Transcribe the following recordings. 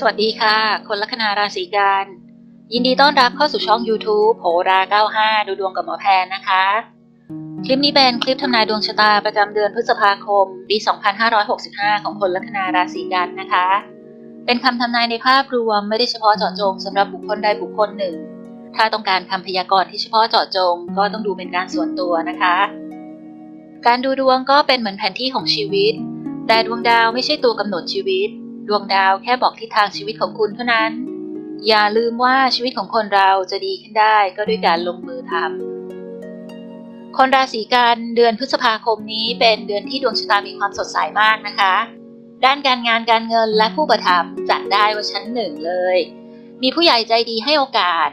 สวัสดีค่ะ คนลัคนาราศีกัน ยินดีต้อนรับเข้าสู่ช่อง YouTube โหรา 95 ดูดวงกับหมอแพนนะคะ คลิปนี้เป็นคลิปทำนายดวงชะตาประจำเดือนพฤษภาคม ปี 2565 ของคนลัคนาราศีกันนะคะ เป็นคำทำนายในภาพรวมไม่ได้เฉพาะเจาะจงสำหรับบุคคลใดบุคคลหนึ่ง ถ้าต้องการคำพยากรณ์ที่เฉพาะเจาะจง ก็ต้องดูเป็นการส่วนตัวนะคะ การดูดวงก็เป็นเหมือนแผนที่ของชีวิต แต่ดวงดาวไม่ใช่ตัวกำหนดชีวิต ดวงดาวแค่บอกทิศทางชีวิตของคุณเท่านั้น อย่าลืมว่าชีวิตของคนเราจะดีขึ้นได้ก็ด้วยการลงมือทำคนราศีกันเดือนพฤษภาคมนี้เป็นเดือนที่ดวงชะตามีความสดใสมากนะคะ ด้านการงานการเงินและผู้ประทับจัดได้ว่าชั้นหนึ่งเลย มีผู้ใหญ่ใจดีให้โอกาส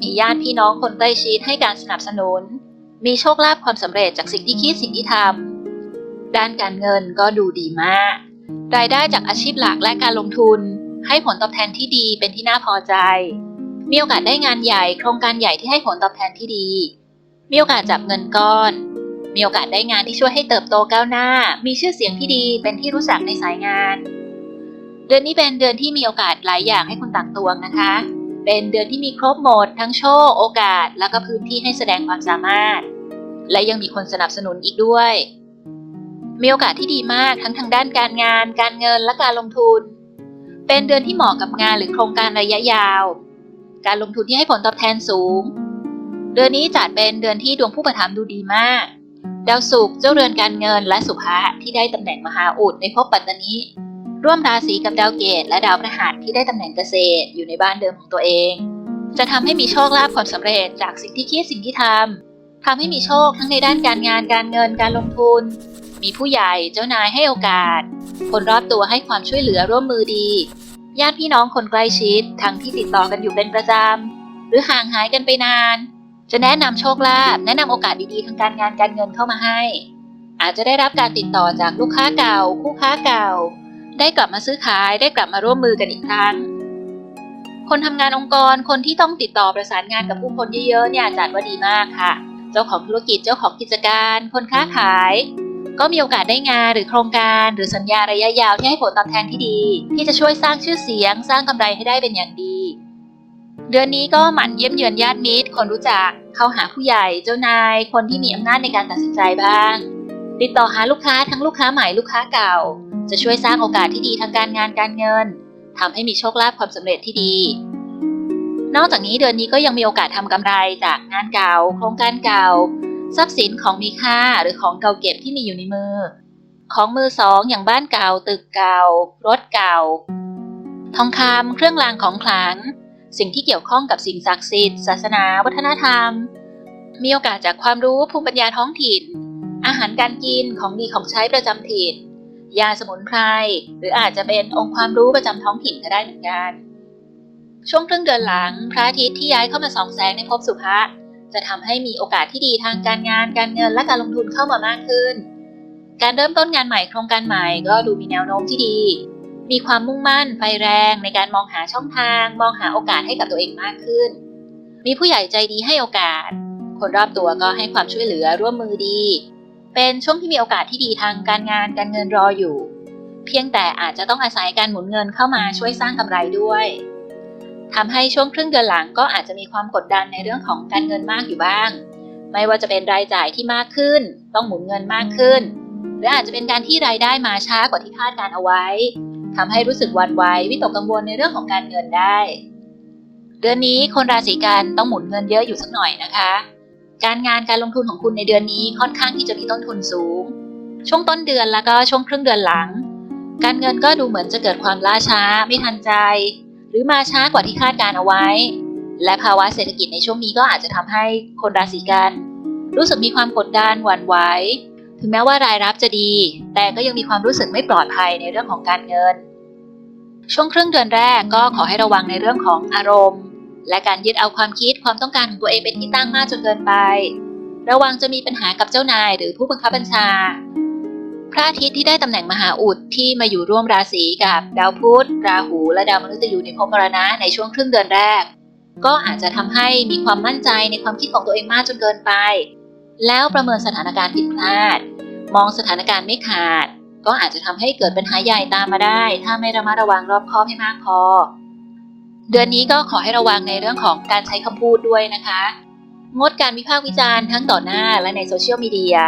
มีญาติพี่น้องคนใกล้ชิดให้การสนับสนุน มีโชคลาภความสำเร็จจากสิ่งที่คิดสิ่งที่ทำด้านการเงินก็ดูดีมาก รายได้จากอาชีพหลักและการลงทุน ให้ผลตอบแทนที่ดีเป็นที่น่าพอใจ มีโอกาสได้งานใหญ่โครงการใหญ่ที่ให้ผลตอบแทนที่ดี มีโอกาสจับเงินก้อน มีโอกาสได้งานที่ช่วยให้เติบโตก้าวหน้า มีชื่อเสียงที่ดีเป็นที่รู้จักในสายงาน เดือนนี้เป็นเดือนที่มีโอกาสหลายอย่างให้คุณตักตวงนะคะ เป็นเดือนที่มีครบหมด ทั้งโชค โอกาส แล้วก็พื้นที่ให้แสดงความสามารถ และยังมีคนสนับสนุนอีกด้วย มีโอกาสที่ดีมากทั้งทางด้านการงาน การเงินและการลงทุน เป็นเดือนที่เหมาะกับงานหรือโครงการระยะยาว การลงทุนที่ให้ผลตอบแทนสูง เดือนนี้จัดเป็นเดือนที่ดวงผู้ประทับดูดีมาก ดาวศุกร์เจ้าเรือนการเงินและสุภะที่ได้ตำแหน่งมหาอุดในภพปัตตานีร่วมราศีกับดาวเกตและดาวพฤหัสที่ได้ตำแหน่งเกษตรอยู่ในบ้านเดิมของตัวเอง จะทำให้มีโชคลาภความสำเร็จจากสิ่งที่คิดสิ่งที่ทำทำให้มีโชคทั้งในด้านการงานการเงินการลงทุน มีผู้ใหญ่เจ้านายให้โอกาส คนรอบตัวให้ความช่วยเหลือร่วมมือดีญาติพี่น้องคนใกล้ชิด ทั้งที่ติดต่อกันอยู่เป็นประจำหรือห่างหายกันไปนาน จะแนะนำโชคลาภแนะนำโอกาสดีๆทางการงานการเงินเข้ามาให้ อาจจะได้รับการติดต่อจากลูกค้าเก่า คู่ค้าเก่า ได้กลับมาซื้อขายได้กลับมาร่วมมือกันอีกครั้งคนทำงานองค์กรคนที่ต้องติดต่อประสานงานกับผู้คนเยอะๆเนี่ยจัดว่าดีมากค่ะ เจ้าของธุรกิจเจ้าของกิจการ คนค้าขาย ก็มีโอกาสได้งานหรือโครงการหรือสัญญาระยะยาวที่ให้ผลตอบแทนที่ดี ที่จะช่วยสร้างชื่อเสียง สร้างกำไรให้ได้เป็นอย่างดี เดือนนี้ก็หมั่นเยี่ยมเยือนญาติมิตร คนรู้จัก เข้าหาผู้ใหญ่เจ้านาย คนที่มีอำนาจในการตัดสินใจบ้าง ติดต่อหาลูกค้าทั้งลูกค้าใหม่ลูกค้าเก่า จะช่วยสร้างโอกาสที่ดีทางการงานการเงินทำให้มีโชคลาภความสำเร็จที่ดีนอกจากนี้เดือนนี้ก็ยังมีโอกาสทำกำไรจากงานเก่า โครงการเก่า ทรัพย์สินของมีค่าหรือของเก่าเก็บที่มีอยู่ในมือ ของมือสองอย่างบ้านเก่า ตึกเก่า รถเก่า ทองคำเครื่องรางของขลัง สิ่งที่เกี่ยวข้องกับสิ่งศักดิ์สิทธิ์ศาสนา วัฒนธรรม มีโอกาสจากความรู้ภูมิปัญญาท้องถิ่น อาหารการกินของดีของใช้ประจำถิ่น ยาสมุนไพรหรืออาจจะเป็นองค์ความรู้ประจำท้องถิ่นก็ได้เหมือนกัน ช่วงครึ่งเดือนหลังพระอาทิตย์ที่ย้ายเข้ามาส่องแสงในภพสุภะ จะทำให้มีโอกาสที่ดีทางการงาน การเงินและการลงทุนเข้ามามากขึ้น การเริ่มต้นงานใหม่โครงการใหม่ก็ดูมีแนวโน้มที่ดี มีความมุ่งมั่นไฟแรงในการมองหาช่องทาง มองหาโอกาสให้กับตัวเองมากขึ้น มีผู้ใหญ่ใจดีให้โอกาส คนรอบตัวก็ให้ความช่วยเหลือร่วมมือดี เป็นช่วงที่มีโอกาสที่ดีทางการงาน การเงินรออยู่ เพียงแต่อาจจะต้องอาศัยการหมุนเงินเข้ามาช่วยสร้างกำไรด้วย ทำให้ช่วงครึ่งเดือนหลังก็อาจจะมีความกดดันในเรื่องของการเงินมากอยู่บ้าง ไม่ว่าจะเป็นรายจ่ายที่มากขึ้น ต้องหมุนเงินมากขึ้น หรืออาจจะเป็นการที่รายได้มาช้ากว่าที่คาดการเอาไว้ทำให้รู้สึกหวันไหววิตกกังวลในเรื่องของการเงินได้ เดือนนี้คนราศีกันต้องหมุนเงินเยอะอยู่สักหน่อยนะคะ การงานการลงทุนของคุณในเดือนนี้ค่อนข้างที่จะมีต้นทุนสูง ช่วงต้นเดือนแล้วก็ช่วงครึ่งเดือนหลัง การเงินก็ดูเหมือนจะเกิดความล่าช้าไม่ทันใจ รือมาช้ากว่าที่คาดการเอาไว้ และภาวะเศรษฐกิจในช่วงนี้ก็อาจจะทำให้คนราศีกัน รู้สึกมีความกดดันหวั่นไหวถึงแม้ว่ารายรับจะดี แต่ก็ยังมีความรู้สึกไม่ปลอดภัยในเรื่องของการเงิน ช่วงครึ่งเดือนแรกก็ขอให้ระวังในเรื่องของอารมณ์ และการยึดเอาความคิดความต้องการของตัวเองเป็นที่ตั้งมากจนเกินไป ระวังจะมีปัญหากับเจ้านายหรือผู้บังคับบัญชา พระอาทิตย์ที่ได้ตำแหน่งมหาอุดที่มาอยู่ร่วมราศีกับดาวพุธ ราหู และดาวมฤตยูในภพมรณะในช่วงครึ่งเดือนแรก ก็อาจจะทำให้มีความมั่นใจในความคิดของตัวเองมากจนเกินไป แล้วประเมินสถานการณ์ผิดพลาด มองสถานการณ์ไม่ขาด ก็อาจจะทำให้เกิดปัญหาใหญ่ตามมาได้ ถ้าไม่ระมัดระวังรอบคอบให้มากพอ เดือนนี้ก็ขอให้ระวังในเรื่องของการใช้คำพูดด้วยนะคะ งดการวิพากษ์วิจารณ์ทั้งต่อหน้าและในโซเชียลมีเดีย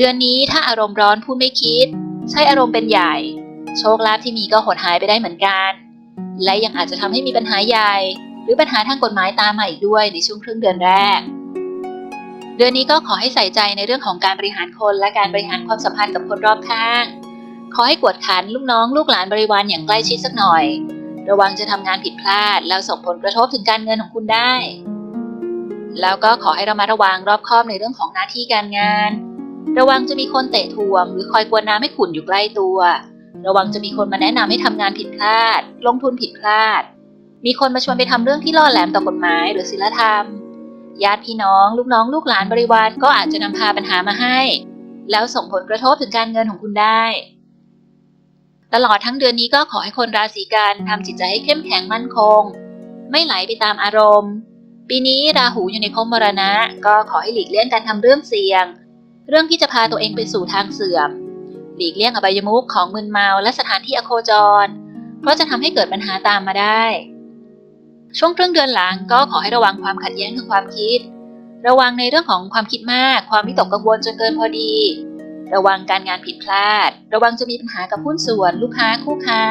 เดือนนี้ถ้าอารมณ์ร้อนพูดไม่คิด ใช้อารมณ์เป็นใหญ่ โชคลาภที่มีก็หดหายไปได้เหมือนกัน และยังอาจจะทำให้มีปัญหาใหญ่ หรือปัญหาทางกฎหมายตามมาอีกด้วยในช่วงครึ่งเดือนแรก เดือนนี้ก็ขอให้ใส่ใจในเรื่องของการบริหารคนและการบริหารความสัมพันธ์กับคนรอบข้าง ขอให้กวดขันลูกน้องลูกหลานบริวารอย่างใกล้ชิดสักหน่อย ระวังจะทำงานผิดพลาด แล้วส่งผลกระทบถึงการเงินของคุณได้ แล้วก็ขอให้ระมัดระวังรอบคอบในเรื่องของหน้าที่การงาน ระวังจะมีคนเตะทวง หรือคอยกวนน้ำให้ขุ่นอยู่ใกล้ตัว ระวังจะมีคนมาแนะนำให้ทำงานผิดพลาด ลงทุนผิดพลาด มีคนมาชวนไปทำเรื่องที่ล่อแหลมต่อกฎหมายหรือศีลธรรม ญาติพี่น้อง ลูกน้องลูกหลานบริวารก็อาจจะนำพาปัญหามาให้ แล้วส่งผลกระทบถึงการเงินของคุณได้ตลอดทั้งเดือนนี้ก็ขอให้คนราศีกันทำจิตใจให้เข้มแข็งมั่นคง ไม่ไหลไปตามอารมณ์ ปีนี้ราหูอยู่ในภพมรณะ ก็ขอให้หลีกเลี่ยงการทำเรื่องเสี่ยง เรื่องที่จะพาตัวเองไปสู่ทางเสื่อม หลีกเลี่ยงอบายมุขของมึนเมาและสถานที่อโคจร เพราะจะทำให้เกิดปัญหาตามมาได้ ช่วงครึ่งเดือนหลังก็ขอให้ระวังความขัดแย้งทางความคิด ระวังในเรื่องของความคิดมาก ความวิตกกังวลจนเกินพอดี ระวังการงานผิดพลาด ระวังจะมีปัญหากับหุ้นส่วน ลูกค้าคู่ค้า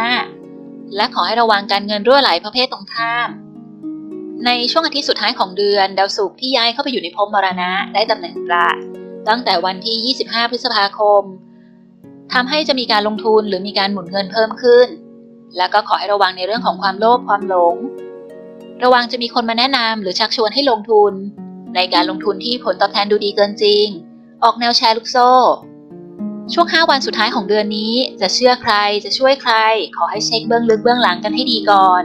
และขอให้ระวังการเงินรั่วไหลประเภทตรงข้ามในช่วงอาทิตย์สุดท้ายของเดือน ดาวศุกร์ที่ย้ายเข้าไปอยู่ในภพมรณะได้ตำแหน่งพระ ตั้งแต่วันที่ 25 พฤษภาคมทำให้จะมีการลงทุนหรือมีการหมุนเงินเพิ่มขึ้น แล้วก็ขอให้ระวังในเรื่องของความโลภความหลง ระวังจะมีคนมาแนะนำหรือชักชวนให้ลงทุน ในการลงทุนที่ผลตอบแทนดูดีเกินจริง ออกแนวแชร์ลูกโซ่ ช่วง 5 วันสุดท้ายของเดือนนี้ จะเชื่อใครจะช่วยใคร ขอให้เช็คเบื้องลึกเบื้องหลังกันให้ดีก่อน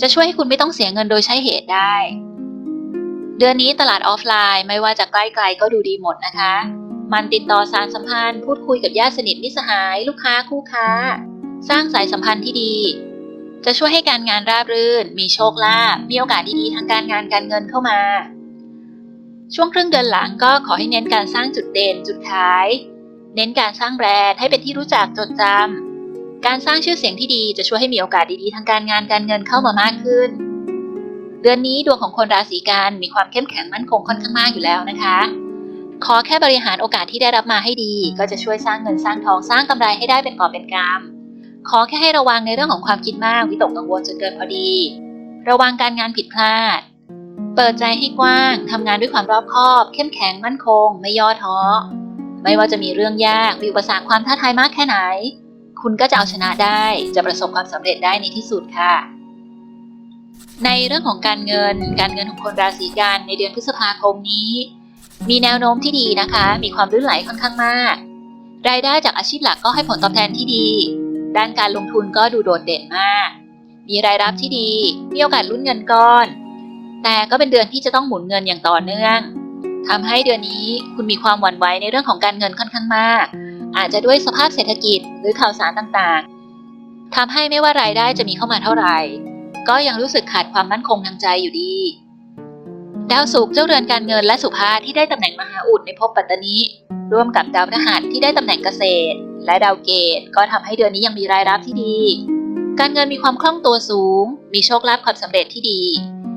จะช่วยให้คุณไม่ต้องเสียเงินโดยใช้เหตุได้ เดือนนี้ตลาดออฟไลน์ไม่ว่าจะใกล้ไกลก็ดูดีหมดนะคะ มันติดต่อสารสัมพันธ์ พูดคุยกับญาติสนิทมิสหาย ลูกค้าคู่ค้า สร้างสายสัมพันธ์ที่ดี จะช่วยให้การงานราบรื่น มีโชคลาภมีโอกาสดีๆทางการงานการเงินเข้ามา ช่วงครึ่งเดือนหลังก็ขอให้เน้นการสร้างจุดเด่นจุดขาย เน้นการสร้างแบรนด์ให้เป็นที่รู้จักจดจำการสร้างชื่อเสียงที่ดีจะช่วยให้มีโอกาสดีๆทางการงานการเงินเข้ามามากขึ้น เดือนนี้ดวงของคนราศีกันมีความเข้มแข็งมั่นคงค่อนข้างมากอยู่แล้วนะคะ ขอแค่บริหารโอกาสที่ได้รับมาให้ดี ก็จะช่วยสร้างเงินสร้างทองสร้างกำไรให้ได้เป็นกอบเป็นกำขอแค่ให้ระวังในเรื่องของความคิดมากวิตกกังวลจนเกินพอดี ระวังการงานผิดพลาด เปิดใจให้กว้างทำงานด้วยความรอบคอบ เข้มแข็งมั่นคง ไม่ย่อท้อไม่ว่าจะมีเรื่องยากมีอุปสรรคความท้าทายมากแค่ไหน คุณก็จะเอาชนะได้จะประสบความสำเร็จได้ในที่สุดค่ะ ในเรื่องของการเงิน การเงินของคนราศีกันในเดือนพฤษภาคมนี้ มีแนวโน้มที่ดีนะคะ มีความลื่นไหลค่อนข้างมาก รายได้จากอาชีพหลักก็ให้ผลตอบแทนที่ดี ด้านการลงทุนก็ดูโดดเด่นมาก มีรายรับที่ดี มีโอกาสลุ้นเงินก้อน แต่ก็เป็นเดือนที่จะต้องหมุนเงินอย่างต่อเนื่องทำให้เดือนนี้คุณมีความหวั่นไหวในเรื่องของการเงินค่อนข้างมาก อาจจะด้วยสภาพเศรษฐกิจหรือข่าวสารต่างๆทำให้ไม่ว่ารายได้จะมีเข้ามาเท่าไหร่ ก็ยังรู้สึกขาดความมั่นคงทางใจอยู่ดี ดาวศุกร์เจ้าเรือนการเงินและสุภาที่ได้ตำแหน่งมหาอุดในภพปัตตานีร่วมกับดาวพฤหัสที่ได้ตำแหน่งเกษตร และดาวเกตก็ทำให้เดือนนี้ยังมีรายรับที่ดี การเงินมีความคล่องตัวสูง มีโชคลาภความสำเร็จที่ดี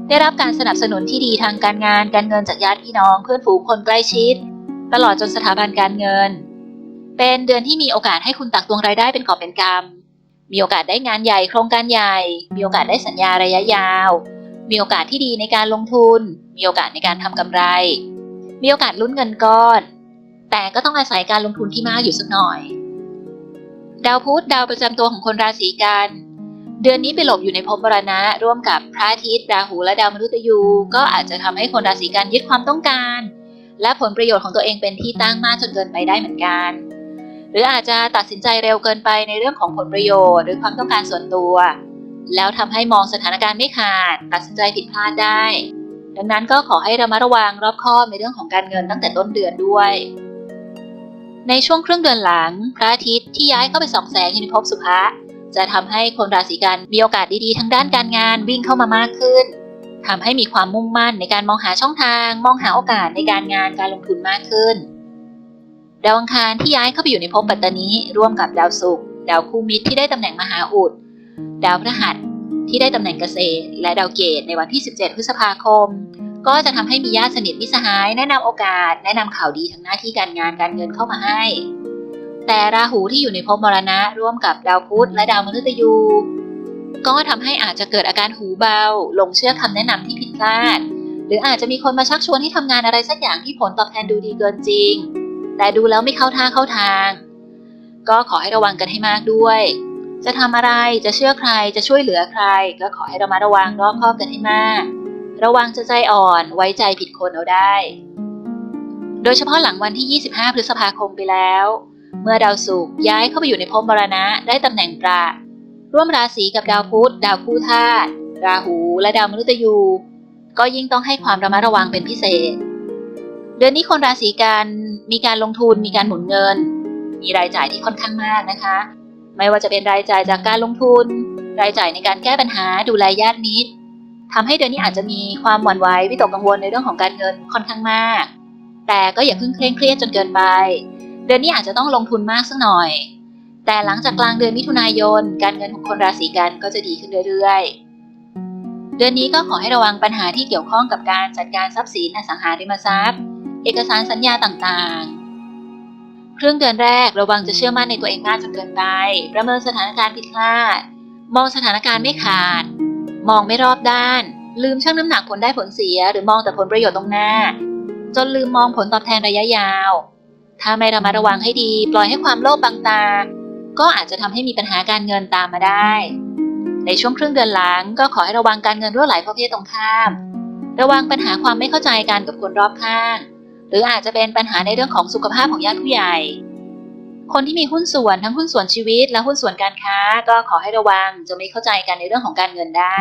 ได้รับการสนับสนุนที่ดีทางการงาน การเงินจากญาติพี่น้อง เพื่อนฝูงคนใกล้ชิด ตลอดจนสถาบันการเงิน เป็นเดือนที่มีโอกาสให้คุณตักตวงรายได้เป็นกอบเป็นกำ มีโอกาสได้งานใหญ่โครงการใหญ่ มีโอกาสได้สัญญาระยะยาว มีโอกาสที่ดีในการลงทุน มีโอกาสในการทำกำไร มีโอกาสลุ้นเงินก้อน แต่ก็ต้องอาศัยการลงทุนที่มากอยู่สักหน่อย ดาวพุธดาวประจำตัวของคนราศีกันเดือนนี้ไปหลบอยู่ในภพมรณะ ร่วมกับพระอาทิตย์ราหูและดาวมฤตยู ก็อาจจะทำให้คนราศีกันยึดความต้องการ และผลประโยชน์ของตัวเองเป็นที่ตั้งมากจนเกินไปได้เหมือนกัน หรืออาจจะตัดสินใจเร็วเกินไปในเรื่องของผลประโยชน์ หรือความต้องการส่วนตัว แล้วทำให้มองสถานการณ์ไม่ขาด ตัดสินใจผิดพลาดได้ ดังนั้นก็ขอให้ระมัดระวังรอบคอบในเรื่องของการเงินตั้งแต่ต้นเดือนด้วย ในช่วงครึ่งเดือนหลัง พระอาทิตย์ที่ย้ายเข้าไปส่องแสงอยู่ในภพสุภะจะทำให้คนราศีกันมีโอกาสดีๆทางด้านการงานวิ่งเข้ามามากขึ้นทำให้มีความมุ่งมั่นในการมองหาช่องทาง มองหาโอกาสในการงานการลงทุนมากขึ้น ดาวอังคารที่ย้ายเข้าไปอยู่ในภพปัตตานีร่วมกับดาวศุกร์ดาวคู่มิตรที่ได้ตำแหน่งมหาอุดดาวพฤหัสที่ได้ตำแหน่งเกษตร และดาวเกตในวันที่ 17 พฤษภาคม ก็จะทำให้มีญาติสนิทมิสหาย แนะนำโอกาส แนะนำข่าวดีทางหน้าที่การงานการเงินเข้ามาให้ แต่ราหูที่อยู่ในภพมรณะร่วมกับดาวพุธและดาวมฤตยู ก็ทำให้อาจจะเกิดอาการหูเบาหลงเชื่อคำแนะนำที่ผิดพลาด หรืออาจจะมีคนมาชักชวนให้ทำงานอะไรสักอย่างที่ผลตอบแทนดูดีเกินจริง แต่ดูแล้วไม่เข้าท่าเข้าทาง ก็ขอให้ระวังกันให้มากด้วย จะทำอะไรจะเชื่อใครจะช่วยเหลือใคร ก็ขอให้ระมัดระวังรอบคอบกันให้มาก ระวังจะใจอ่อนไว้ใจผิดคนเอาได้ โดยเฉพาะหลังวันที่ 25 พฤษภาคมไปแล้ว เมื่อดาวศุกร์ย้ายเข้าไปอยู่ในภพมรณะได้ตำแหน่งประร่วมราศีกับดาวพุธ ดาวคู่ธาตุราหู และดาวมฤตยู ก็ยิ่งต้องให้ความระมัดระวังเป็นพิเศษ เดือนนี้คนราศีกันมีการลงทุนมีการหมุนเงิน มีรายจ่ายที่ค่อนข้างมากนะคะ ไม่ว่าจะเป็นรายจ่ายจากการลงทุน รายจ่ายในการแก้ปัญหาดูแลญาติมิตรทำให้เดือนนี้อาจจะมีความหวั่นไหววิตกกังวลในเรื่องของการเงินค่อนข้างมาก แต่ก็อย่าเพิ่งเคร่งเครียดจนเกินไป เดือนนี้อาจจะต้องลงทุนมากสักหน่อย แต่หลังจากกลางเดือนมิถุนายน การเงินของคนราศีกันก็จะดีขึ้นเรื่อยๆ เดือนนี้ก็ขอให้ระวังปัญหาที่เกี่ยวข้องกับการจัดการทรัพย์สินอสังหาริมทรัพย์ เอกสารสัญญาต่างๆ ครึ่งเดือนแรกระวังจะเชื่อมั่นในตัวเองมากจนเกินไป ประเมินสถานการณ์ผิดพลาด มองสถานการณ์ไม่ขาด มองไม่รอบด้าน ลืมชั่งน้ำหนักผลได้ผลเสีย หรือมองแต่ผลประโยชน์ตรงหน้า จนลืมมองผลตอบแทนระยะยาว ถ้าไม่ระมัดระวังให้ดี ปล่อยให้ความโลภบังตา ก็อาจจะทำให้มีปัญหาการเงินตามมาได้ ในช่วงครึ่งเดือนหลังก็ขอให้ระวังการเงินรั่วไหลเพราะเพศตรงข้าม ระวังปัญหาความไม่เข้าใจกันกับคนรอบข้าง รืออาจจะเป็นปัญหาในเรื่องของสุขภาพของญาติผู้ใหญ่ คนที่มีหุ้นส่วนทั้งหุ้นส่วนชีวิต และหุ้นส่วนการค้า ก็ขอให้ระวังจะไม่เข้าใจกันในเรื่องของการเงินได้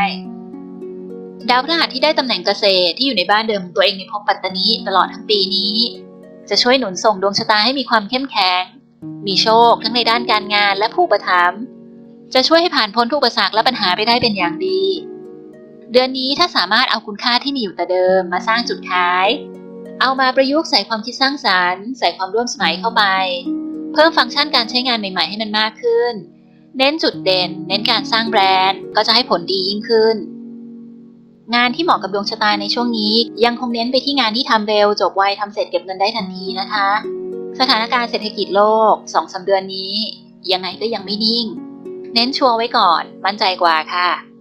ดาวพฤหัสที่ได้ตำแหน่งเกษตรที่อยู่ในบ้านเดิมของตัวเองในภพปัตตานีตลอดทั้งปีนี้ จะช่วยหนุนส่งดวงชะตาให้มีความเข้มแข็ง มีโชคทั้งในด้านการงานและผู้ประทับจะช่วยให้ผ่านพ้นทุกอุปสรรคและปัญหาไปได้เป็นอย่างดี เดือนนี้ถ้าสามารถเอาคุณค่าที่มีอยู่แต่เดิมมาสร้างจุดขาย เอามาประยุกต์ใส่ความคิดสร้างสารรค์ ใส่ความร่วมสมัยเข้าไป เพิ่มฟังก์ชันการใช้งานใหม่ๆให้มันมากขึ้น เน้นจุดเด่น เน้นการสร้างแบรนด์ ก็จะให้ผลดียิ่งขึ้น งานที่เหมาะกับดวงชะตาในช่วงนี้ ยังคงเน้นไปที่งานที่ทำเร็วจบไวทำเสร็จเก็บเงินได้ทันทีนะคะ สถานการณ์เศรษฐกิจโลกสองสาเดือนนี้ ยังไงก็ยังไม่นิ่ง เน้นชัวร์ไว้ก่อน มั่นใจกว่าค่ะ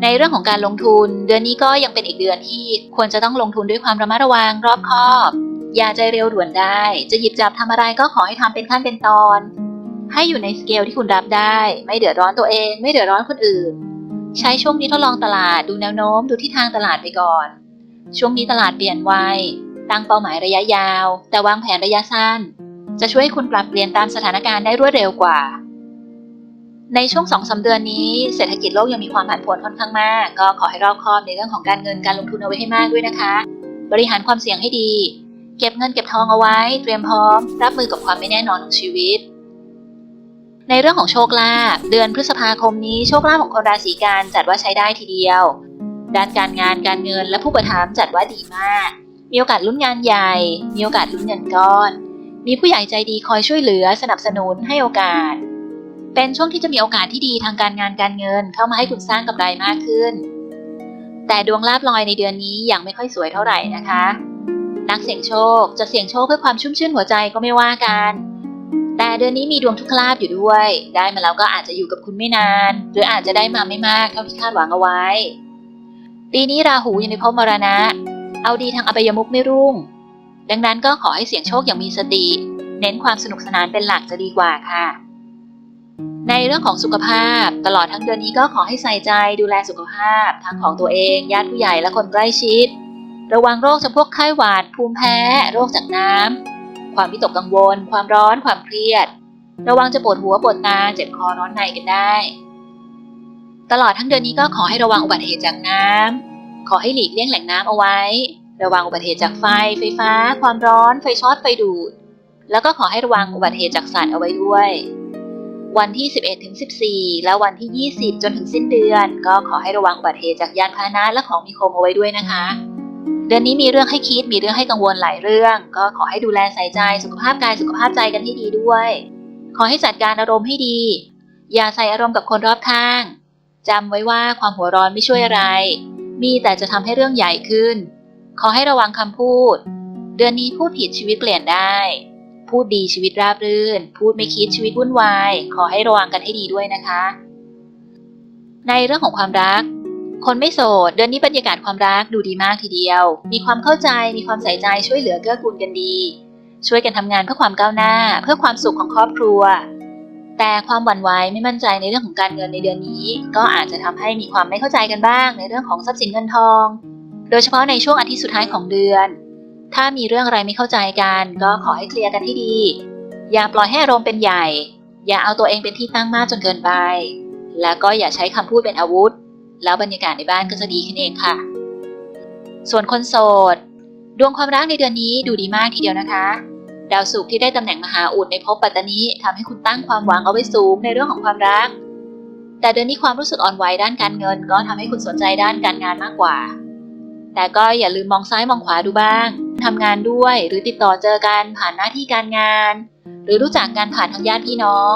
ในเรื่องของการลงทุน เดือนนี้ก็ยังเป็นอีกเดือนที่ควรจะต้องลงทุนด้วยความระมัดระวังรอบคอบ อย่าใจเร็วด่วนได้ จะหยิบจับทำอะไรก็ขอให้ทำเป็นขั้นเป็นตอน ให้อยู่ในสเกลที่คุณรับได้ ไม่เดือดร้อนตัวเอง ไม่เดือดร้อนคนอื่น ใช้ช่วงนี้ทดลองตลาดดูแนวโน้มดูทิศทางตลาดไปก่อน ช่วงนี้ตลาดเปลี่ยนไวตั้งเป้าหมายระยะยาว แต่วางแผนระยะสั้น จะช่วยให้คุณปรับเปลี่ยนตามสถานการณ์ได้รวดเร็วกว่า ในช่วงสองสาเดือนนี้เศรษฐกิจโลกยังมีความผันผวนค่อนข้างมาก ก็ขอให้รอบคอบในเรื่องของการเงินการลงทุนเอาไว้ให้มากด้วยนะคะ บริหารความเสี่ยงให้ดี เก็บเงินเก็บทองเอาไว้ เตรียมพร้อม รับมือกับความไม่แน่นอนของชีวิต ในเรื่องของโชคลาภเดือนพฤษภาคมนี้โชคลาภของคนราศีกันจัดว่าใช้ได้ทีเดียว ด้านการงานการเงินและผู้ประทับจัดว่าดีมาก มีโอกาสลุ้นงานใหญ่ มีโอกาสลุ้นเงินก้อน มีผู้ใหญ่ใจดีคอยช่วยเหลือสนับสนุนให้โอกาส เป็นช่วงที่จะมีโอกาสที่ดีทางการงานการเงิน เข้ามาให้คุณสร้างกำไรมากขึ้น แต่ดวงลาบลอยในเดือนนี้ยังไม่ค่อยสวยเท่าไหร่นะคะ นักเสี่ยงโชคจะเสี่ยงโชคเพื่อความชุ่มชื่นหัวใจก็ไม่ว่ากัน แต่เดือนนี้มีดวงทุกขลาบอยู่ด้วย ได้มาแล้วก็อาจจะอยู่กับคุณไม่นาน หรืออาจจะได้มาไม่มากเท่าที่คาดหวังเอาไว้ ปีนี้ราหูอยู่ในภพมรณะ เอาดีทางอบายมุกไม่รุ่ง ดังนั้นก็ขอให้เสี่ยงโชคอย่างมีสติ เน้นความสนุกสนานเป็นหลักจะดีกว่าค่ะ ในเรื่องของสุขภาพ ตลอดทั้งเดือนนี้ก็ขอให้ใส่ใจดูแลสุขภาพ ทั้งของตัวเองญาติผู้ใหญ่และคนใกล้ชิด ระวังโรคจำพวกไข้หวัด ภูมิแพ้ โรคจากน้ำความวิตกกังวล ความร้อน ความเครียด ระวังจะปวดหัวปวดตาเจ็บคอร้อนในกันได้ ตลอดทั้งเดือนนี้ก็ขอให้ระวังอุบัติเหตุจากน้ำขอให้หลีกเลี่ยงแหล่งน้ำเอาไว้ ระวังอุบัติเหตุจากไฟ ไฟฟ้า ความร้อน ไฟช็อตไฟดูด แล้วก็ขอให้ระวังอุบัติเหตุจากสัตว์เอาไว้ด้วย วันที่ 11 ถึง 14 และวันที่ 20 จนถึงสิ้นเดือน ก็ขอให้ระวังอุบัติเหตุจากยานพาหนะและของมีคมเอาไว้ด้วยนะคะ เดือนนี้มีเรื่องให้คิดมีเรื่องให้กังวลหลายเรื่อง ก็ขอให้ดูแลใส่ใจสุขภาพกายสุขภาพใจกันให้ดีด้วย ขอให้จัดการอารมณ์ให้ดี อย่าใส่อารมณ์กับคนรอบข้างจำไว้ว่าความหัวร้อนไม่ช่วยอะไร มีแต่จะทำให้เรื่องใหญ่ขึ้น ขอให้ระวังคำพูด เดือนนี้พูดผิดชีวิตเปลี่ยนได้ พูดดีชีวิตราบรื่น พูดไม่คิดชีวิตวุ่นวาย ขอให้ระวังกันให้ดีด้วยนะคะ ในเรื่องของความรัก คนไม่โสด เดือนนี้บรรยากาศความรักดูดีมากทีเดียว มีความเข้าใจมีความใส่ใจช่วยเหลือเกื้อกูลกันดี ช่วยกันทำงานเพื่อความก้าวหน้า เพื่อความสุขของครอบครัว แต่ความหวั่นไหวไม่มั่นใจในเรื่องของการเงินในเดือนนี้ ก็อาจจะทำให้มีความไม่เข้าใจกันบ้าง ในเรื่องของทรัพย์สินเงินทอง โดยเฉพาะในช่วงอาทิตย์สุดท้ายของเดือน ถ้ามีเรื่องอะไรไม่เข้าใจกัน ก็ขอให้เคลียร์กันให้ดี อย่าปล่อยให้อารมณ์เป็นใหญ่ อย่าเอาตัวเองเป็นที่ตั้งมากจนเกินไป แล้วก็อย่าใช้คำพูดเป็นอาวุธ แล้วบรรยากาศในบ้านก็จะดีขึ้นเองค่ะ ส่วนคนโสด ดวงความรักในเดือนนี้ดูดีมากทีเดียวนะคะดาวศุกร์ที่ได้ตำแหน่งมหาอุดในภพปัตตานีทำให้คุณตั้งความหวังเอาไว้สูงในเรื่องของความรัก แต่เดือนนี้ความรู้สึกอ่อนไหวด้านการเงิน ก็ทำให้คุณสนใจด้านการงานมากกว่า แต่ก็อย่าลืมมองซ้ายมองขวาดูบ้าง ทำงานด้วย หรือติดต่อเจอกันผ่านหน้าที่การงาน หรือรู้จักกันผ่านทางญาติพี่น้อง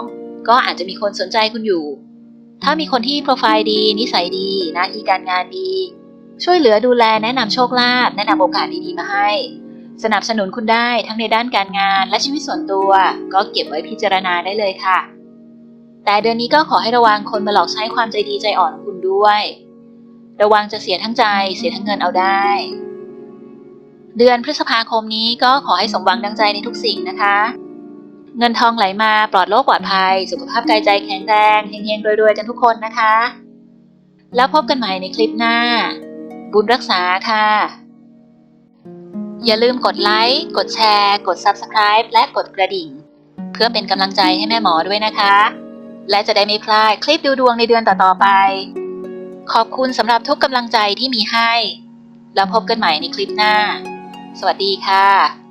ก็อาจจะมีคนสนใจคุณอยู่ ถ้ามีคนที่โปรไฟล์ดี นิสัยดี หน้าที่การงานดี ช่วยเหลือดูแลแนะนำโชคลาภแนะนำโอกาสดีๆมาให้ สนับสนุนคุณได้ทั้งในด้านการงานและชีวิตส่วนตัว ก็เก็บไว้พิจารณาได้เลยค่ะ แต่เดือนนี้ก็ขอให้ระวังคนมาหลอกใช้ความใจดีใจอ่อนคุณด้วย ระวังจะเสียทั้งใจเสียทั้งเงินเอาได้ เดือนพฤษภาคมนี้ก็ขอให้สมหวังดังใจในทุกสิ่งนะคะ เงินทองไหลมาปลอดโรคปลอดภัย สุขภาพกายใจแข็งแรงเฮงๆรวยๆกันทุกคนนะคะ แล้วพบกันใหม่ในคลิปหน้า บุญรักษาค่ะ อย่าลืมกดไลค์กดแชร์ กด Subscribe และกดกระดิ่ง เพื่อเป็นกำลังใจให้แม่หมอด้วยนะคะ และจะได้ไม่พลาดคลิปดูดวงในเดือนต่อๆไป ขอบคุณสำหรับทุกกำลังใจที่มีให้แล้วพบกันใหม่ในคลิปหน้า สวัสดีค่ะ